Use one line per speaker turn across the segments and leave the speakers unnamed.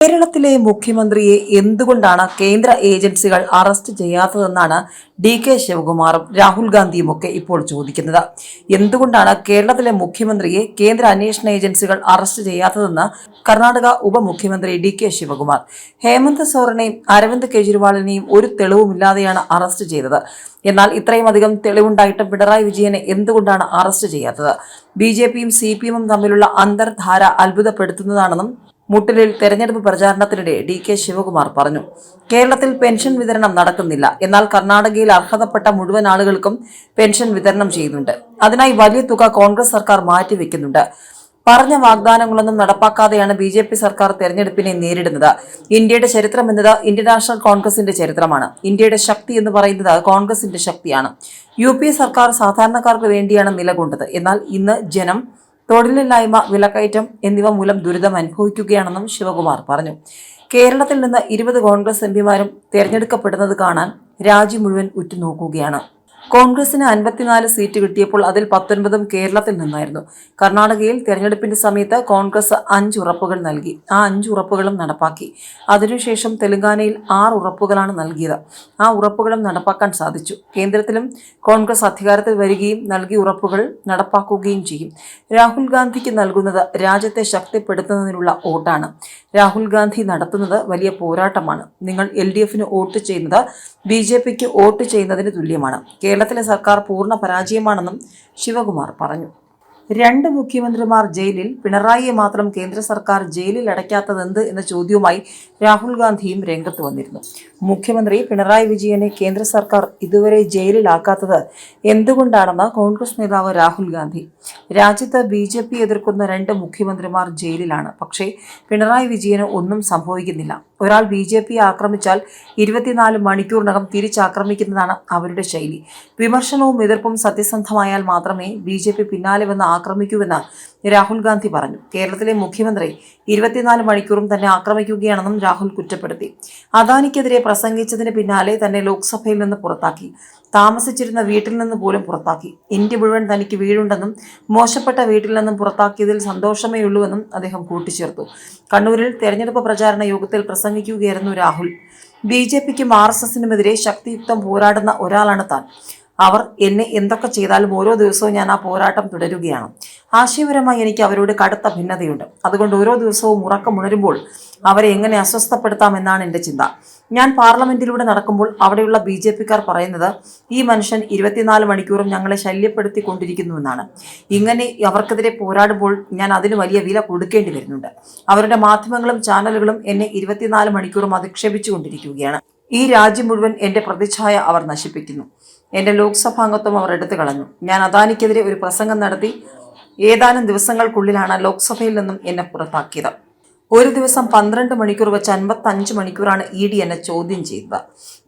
കേരളത്തിലെ മുഖ്യമന്ത്രിയെ എന്തുകൊണ്ടാണ് കേന്ദ്ര ഏജൻസികൾ അറസ്റ്റ് ചെയ്യാത്തതെന്നാണ് ഡി കെ ശിവകുമാറും രാഹുൽ ഗാന്ധിയും ഒക്കെ ഇപ്പോൾ ചോദിക്കുന്നത്. എന്തുകൊണ്ടാണ് കേരളത്തിലെ മുഖ്യമന്ത്രിയെ കേന്ദ്ര അന്വേഷണ ഏജൻസികൾ അറസ്റ്റ് ചെയ്യാത്തതെന്ന് കർണാടക ഉപമുഖ്യമന്ത്രി ഡി കെ ശിവകുമാർ. ഹേമന്ത് സോറനെയും അരവിന്ദ് കെജ്രിവാളിനെയും ഒരു തെളിവുമില്ലാതെയാണ് അറസ്റ്റ് ചെയ്തത്. എന്നാൽ ഇത്രയും അധികം തെളിവുണ്ടായിട്ടും പിണറായി വിജയനെ എന്തുകൊണ്ടാണ് അറസ്റ്റ് ചെയ്യാത്തത്? ബി ജെ പിയും സി പി എമ്മും തമ്മിലുള്ള അന്തർധാര അത്ഭുതപ്പെടുത്തുന്നതാണെന്നും മുട്ടിലിൽ തെരഞ്ഞെടുപ്പ് പ്രചാരണത്തിനിടെ ഡി കെ ശിവകുമാർ പറഞ്ഞു. കേരളത്തിൽ പെൻഷൻ വിതരണം നടക്കുന്നില്ല. എന്നാൽ കർണാടകയിൽ അർഹതപ്പെട്ട മുഴുവൻ ആളുകൾക്കും പെൻഷൻ വിതരണം ചെയ്യുന്നുണ്ട്. അതിനായി വലിയ തുക കോൺഗ്രസ് സർക്കാർ മാറ്റിവെക്കുന്നുണ്ട്. പറഞ്ഞ വാഗ്ദാനങ്ങളൊന്നും നടപ്പാക്കാതെയാണ് ബി ജെ പി സർക്കാർ തെരഞ്ഞെടുപ്പിനെ നേരിടുന്നത്. ഇന്ത്യയുടെ ചരിത്രം എന്നത് ഇന്ത്യൻ നാഷണൽ കോൺഗ്രസിന്റെ ചരിത്രമാണ്. ഇന്ത്യയുടെ ശക്തി എന്ന് പറയുന്നത് കോൺഗ്രസിന്റെ ശക്തിയാണ്. യു സർക്കാർ സാധാരണക്കാർക്ക് വേണ്ടിയാണ് നിലകൊണ്ടത്. എന്നാൽ ഇന്ന് ജനം തൊഴിലില്ലായ്മ വിലക്കയറ്റം എന്നിവ മൂലം ദുരിതം അനുഭവിക്കുകയാണെന്നും ശിവകുമാർ പറഞ്ഞു. കേരളത്തിൽ നിന്ന് ഇരുപത് കോൺഗ്രസ് എംപിമാരും തെരഞ്ഞെടുക്കപ്പെടുന്നത് കാണാൻ രാജ്യം മുഴുവൻ ഉറ്റുനോക്കുകയാണ്. കോൺഗ്രസിന് അൻപത്തിനാല് സീറ്റ് കിട്ടിയപ്പോൾ അതിൽ പത്തൊൻപതും കേരളത്തിൽ നിന്നായിരുന്നു. കർണാടകയിൽ തെരഞ്ഞെടുപ്പിന്റെ സമയത്ത് കോൺഗ്രസ് അഞ്ച് ഉറപ്പുകൾ നൽകി. ആ അഞ്ച് ഉറപ്പുകളും നടപ്പാക്കി. അതിനുശേഷം തെലങ്കാനയിൽ ആറ് ഉറപ്പുകളാണ് നൽകിയത്. ആ ഉറപ്പുകളും നടപ്പാക്കാൻ സാധിച്ചു. കേന്ദ്രത്തിലും കോൺഗ്രസ് അധികാരത്തിൽ വരികയും നൽകിയ ഉറപ്പുകൾ നടപ്പാക്കുകയും ചെയ്യും. രാഹുൽ ഗാന്ധിക്ക് നൽകുന്നത് രാജ്യത്തെ ശക്തിപ്പെടുത്തുന്നതിനുള്ള വോട്ടാണ്. രാഹുൽ ഗാന്ധി നടത്തുന്നത് വലിയ പോരാട്ടമാണ്. നിങ്ങൾ എൽ ഡി എഫിന് വോട്ട് ചെയ്യുന്നത് ബി ജെ പിക്ക് വോട്ട് ചെയ്യുന്നതിന് തുല്യമാണ്. കേരളത്തിലെ സർക്കാർ പൂർണ പരാജയമാണെന്നും ശിവകുമാർ പറഞ്ഞു. രണ്ട് മുഖ്യമന്ത്രിമാർ ജയിലിൽ പിണറായിയെ മാത്രം കേന്ദ്ര സർക്കാർ ജയിലിൽ അടയ്ക്കാത്തതെന്ത് എന്ന ചോദ്യവുമായി രാഹുൽ ഗാന്ധിയും രംഗത്ത് വന്നിരുന്നു. മുഖ്യമന്ത്രി പിണറായി വിജയനെ കേന്ദ്ര സർക്കാർ ഇതുവരെ ജയിലിലാക്കാത്തത് എന്തുകൊണ്ടാണെന്ന് കോൺഗ്രസ് നേതാവ് രാഹുൽ ഗാന്ധി. രാജ്യത്ത് ബി ജെ പി എതിർക്കുന്ന രണ്ട് മുഖ്യമന്ത്രിമാർ ജയിലിലാണ്. പക്ഷേ പിണറായി വിജയന് ഒന്നും സംഭവിക്കുന്നില്ല. ഒരാൾ ബി ജെ പി ആക്രമിച്ചാൽ ഇരുപത്തിനാല് മണിക്കൂറിനകം തിരിച്ചാക്രമിക്കുന്നതാണ് അവരുടെ ശൈലി. വിമർശനവും എതിർപ്പും സത്യസന്ധമായാൽ മാത്രമേ ബി ജെ പി പിന്നാലെ വന്ന് ആക്രമിക്കൂവെന്ന് രാഹുൽ ഗാന്ധി പറഞ്ഞു. കേരളത്തിലെ മുഖ്യമന്ത്രി ഇരുപത്തിനാല് മണിക്കൂറും തന്നെ ആക്രമിക്കുകയാണെന്നും രാഹുൽ കുറ്റപ്പെടുത്തി. അദാനിക്കെതിരെ പ്രസംഗിച്ചതിന് പിന്നാലെ തന്നെ ലോക്സഭയിൽ നിന്ന് പുറത്താക്കി. താമസിച്ചിരുന്ന വീട്ടിൽ നിന്ന് പോലും പുറത്താക്കി. ഇന്ത്യ മുഴുവൻ തനിക്ക് വീടുണ്ടെന്നും മോശപ്പെട്ട വീട്ടിൽ നിന്നും പുറത്താക്കിയതിൽ സന്തോഷമേ ഉള്ളൂവെന്നും അദ്ദേഹം കൂട്ടിച്ചേർത്തു. കണ്ണൂരിൽ തെരഞ്ഞെടുപ്പ് പ്രചാരണ യോഗത്തിൽ പ്രസംഗിക്കുകയായിരുന്നു രാഹുൽ. ബി ജെ പിക്കും ആർ എസ് എസിനുമെതിരെ ശക്തിയുക്തം പോരാടുന്ന ഒരാളാണ് താൻ. അവർ എന്നെ എന്തൊക്കെ ചെയ്താലും ഓരോ ദിവസവും ഞാൻ ആ പോരാട്ടം തുടരുകയാണ്. ആശയപരമായി എനിക്ക് അവരോട് കടുത്ത ഭിന്നതയുണ്ട്. അതുകൊണ്ട് ഓരോ ദിവസവും ഉറക്കം ഉണരുമ്പോൾ അവരെ എങ്ങനെ അസ്വസ്ഥപ്പെടുത്താമെന്നാണ് എന്റെ ചിന്ത. ഞാൻ പാർലമെന്റിലൂടെ നടക്കുമ്പോൾ അവിടെയുള്ള ബി ജെ പിക്കാർ പറയുന്നത് ഈ മനുഷ്യൻ ഇരുപത്തിനാല് മണിക്കൂറും ഞങ്ങളെ ശല്യപ്പെടുത്തിക്കൊണ്ടിരിക്കുന്നുവെന്നാണ്. ഇങ്ങനെ അവർക്കെതിരെ പോരാടുമ്പോൾ ഞാൻ അതിന് വലിയ വില കൊടുക്കേണ്ടി വരുന്നുണ്ട്. അവരുടെ മാധ്യമങ്ങളും ചാനലുകളും എന്നെ ഇരുപത്തിനാല് മണിക്കൂറും അധിക്ഷേപിച്ചുകൊണ്ടിരിക്കുകയാണ്. ഈ രാജ്യം മുഴുവൻ എന്റെ പ്രതിച്ഛായ അവർ നശിപ്പിക്കുന്നു. എന്റെ ലോക്സഭാംഗത്വം അവർ എടുത്തു കളഞ്ഞു. ഞാൻ അദാനിക്കെതിരെ ഒരു പ്രസംഗം നടത്തി. ഏതാനും ദിവസങ്ങൾക്കുള്ളിലാണ് ലോക്സഭയിൽ നിന്നും എന്നെ പുറത്താക്കിയത്. ഒരു ദിവസം പന്ത്രണ്ട് മണിക്കൂർ വെച്ച് അൻപത്തഞ്ച് മണിക്കൂറാണ് ഇ ഡി എന്നെ ചോദ്യം ചെയ്തത്.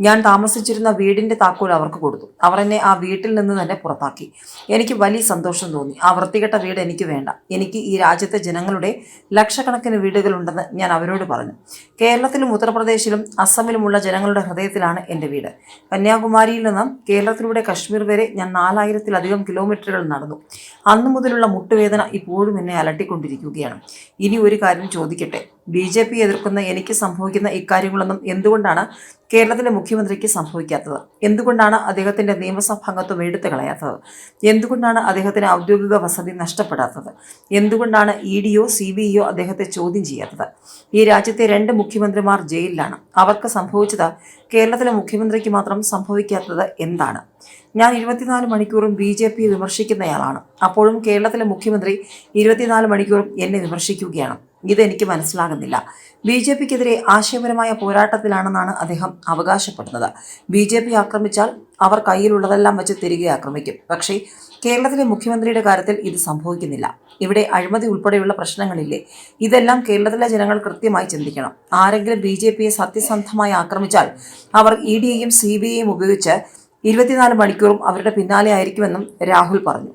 ഞാൻ താമസിച്ചിരുന്ന വീടിന്റെ താക്കോൽ അവർക്ക് കൊടുത്തു. അവർ എന്നെ ആ വീട്ടിൽ നിന്ന് തന്നെ പുറത്താക്കി. എനിക്ക് വലിയ സന്തോഷം തോന്നി. ആ വൃത്തികെട്ട വീട് എനിക്ക് വേണ്ട. എനിക്ക് ഈ രാജ്യത്തെ ജനങ്ങളുടെ ലക്ഷക്കണക്കിന് വീടുകളുണ്ടെന്ന് ഞാൻ അവരോട് പറഞ്ഞു. കേരളത്തിലും ഉത്തർപ്രദേശിലും അസമിലുമുള്ള ജനങ്ങളുടെ ഹൃദയത്തിലാണ് എന്റെ വീട്. കന്യാകുമാരിയിൽ നിന്നും കേരളത്തിലൂടെ കശ്മീർ വരെ ഞാൻ നാലായിരത്തിലധികം കിലോമീറ്ററുകൾ നടന്നു. അന്നു മുതലുള്ള മുട്ടുവേദന ഇപ്പോഴും എന്നെ അലട്ടിക്കൊണ്ടിരിക്കുകയാണ്. ഇനി ഒരു കാര്യം ചോദിക്കട്ടെ? ബി ജെ പി എതിർക്കുന്ന എനിക്ക് സംഭവിക്കുന്ന ഇക്കാര്യങ്ങളൊന്നും എന്തുകൊണ്ടാണ് കേരളത്തിലെ മുഖ്യമന്ത്രിക്ക് സംഭവിക്കാത്തത്? എന്തുകൊണ്ടാണ് അദ്ദേഹത്തിന്റെ നിയമസഭാംഗത്വം എടുത്തു കളയാത്തത്? എന്തുകൊണ്ടാണ് അദ്ദേഹത്തിന് ഔദ്യോഗിക വസതി നഷ്ടപ്പെടാത്തത്? എന്തുകൊണ്ടാണ് ഇ ഡിയോ സി ബി ഇയോ അദ്ദേഹത്തെ ചോദ്യം ചെയ്യാത്തത്? ഈ രാജ്യത്തെ രണ്ട് മുഖ്യമന്ത്രിമാർ ജയിലിലാണ്. അവർക്ക് സംഭവിച്ചത് കേരളത്തിലെ മുഖ്യമന്ത്രിക്ക് മാത്രം സംഭവിക്കാത്തത് എന്താണ്? ഞാൻ ഇരുപത്തിനാല് മണിക്കൂറും ബി ജെ പി വിമർശിക്കുന്നയാളാണ്. അപ്പോഴും കേരളത്തിലെ മുഖ്യമന്ത്രി ഇരുപത്തിനാല് മണിക്കൂറും എന്നെ വിമർശിക്കുകയാണ്. ഇതെനിക്ക് മനസ്സിലാകുന്നില്ല. ബി ജെ പിക്കെതിരെ ആശയപരമായ പോരാട്ടത്തിലാണെന്നാണ് അദ്ദേഹം അവകാശപ്പെടുന്നത്. ബി ജെ പി ആക്രമിച്ചാൽ അവർ കയ്യിലുള്ളതെല്ലാം വെച്ച് തിരികെ ആക്രമിക്കും. പക്ഷേ കേരളത്തിലെ മുഖ്യമന്ത്രിയുടെ കാര്യത്തിൽ ഇത് സംഭവിക്കുന്നില്ല. ഇവിടെ അഴിമതി ഉൾപ്പെടെയുള്ള പ്രശ്നങ്ങളില്ലേ? ഇതെല്ലാം കേരളത്തിലെ ജനങ്ങൾ കൃത്യമായി ചിന്തിക്കണം. ആരെങ്കിലും ബി ജെ പിയെ സത്യസന്ധമായി ആക്രമിച്ചാൽ അവർ ഇ ഡിയെയും സി ബി ഐയും ഉപയോഗിച്ച് ഇരുപത്തിനാല് മണിക്കൂറും അവരുടെ പിന്നാലെ ആയിരിക്കുമെന്നും രാഹുൽ പറഞ്ഞു.